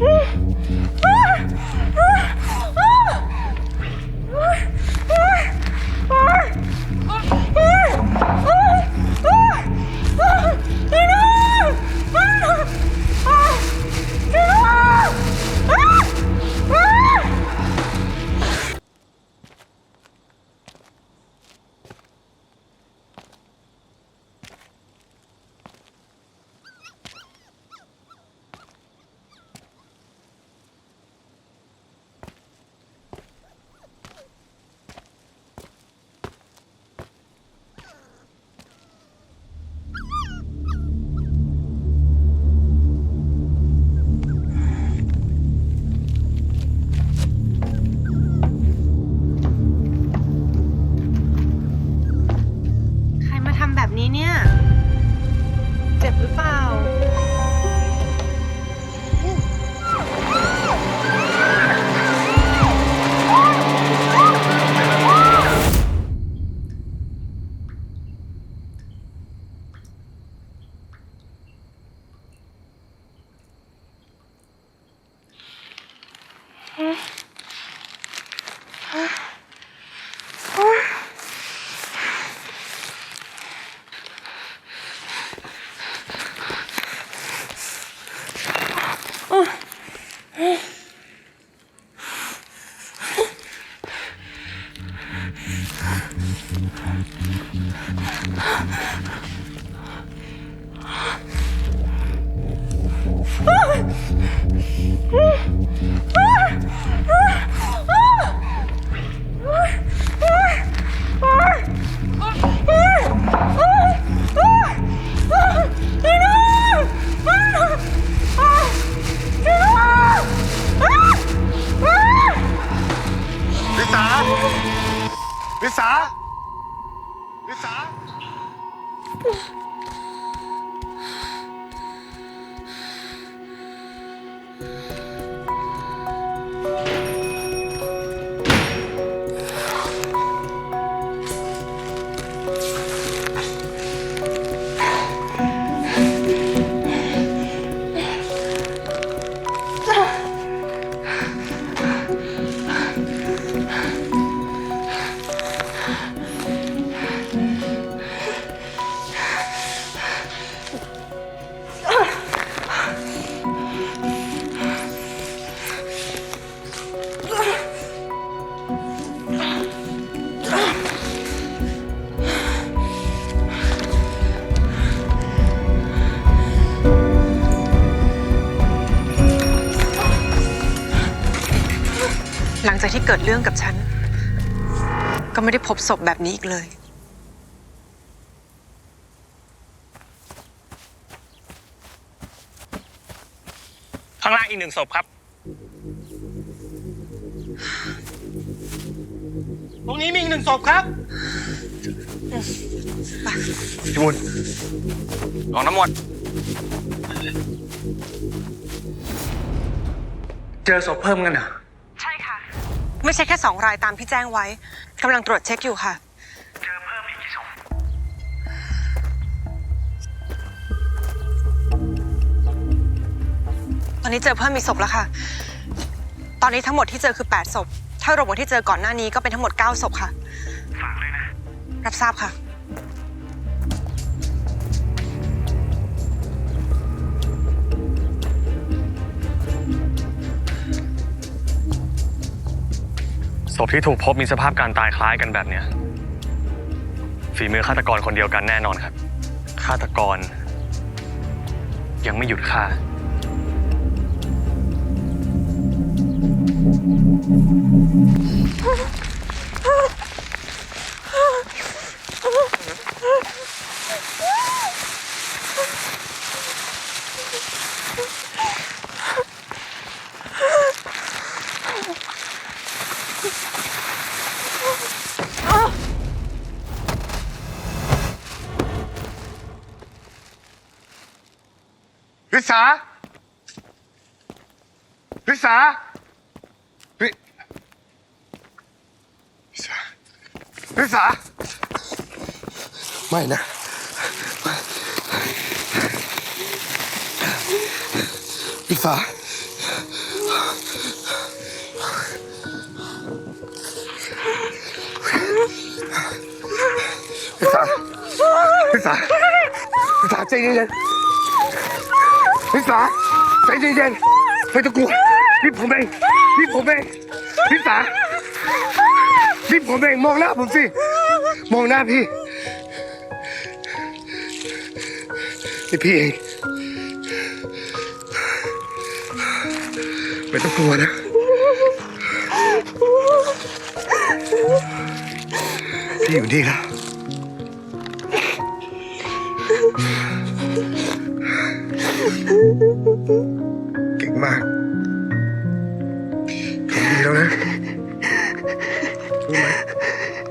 Ah! ลิ ลิสาลิสา จากที่เกิดเรื่องกับฉัน ก็ไม่ได้พบศพแบบนี้อีกเลย ข้างล่างอีกหนึ่งศพครับ ตรงนี้มีอีกหนึ่งศพครับ พี่บุญของน้ำมนต์เจอศพเพิ่มกันเหรอ ใช่ค่ะ ไม่ใช่แค่สองรายตามที่แจ้งไว้กำลังตรวจเช็คอยู่ค่ะตอนนี้เจอเพิ่มมีศพแล้วค่ะ ตอนนี้ทั้งหมดที่เจอคือ 8 ศพ ถ้ารวมกับที่เจอก่อนหน้านี้ก็เป็นทั้งหมด 9 ศพค่ะ ฝากเลยนะ รับทราบค่ะ ศพที่ถูกพบมีสภาพการตายคล้ายกันแบบเนี้ยฝีมือฆาตกรคนเดียวกันแน่นอนครับฆาตกร ยังไม่หยุดฆ่า ลิสาลิสาลิลิสาลิสาไม่นะลิสาลิสาลิสาลิสาใจเย็นๆ ลิสาใจเย็นๆไม่ต้องกลัวนี่ผมเองนี่ผมเองลิสานี่ผมเองมองหน้าผมสิมองหน้าพี่นี่พี่เองไม่ต้องกลัวนะพี่อยู่นี่แล้ว You get down there?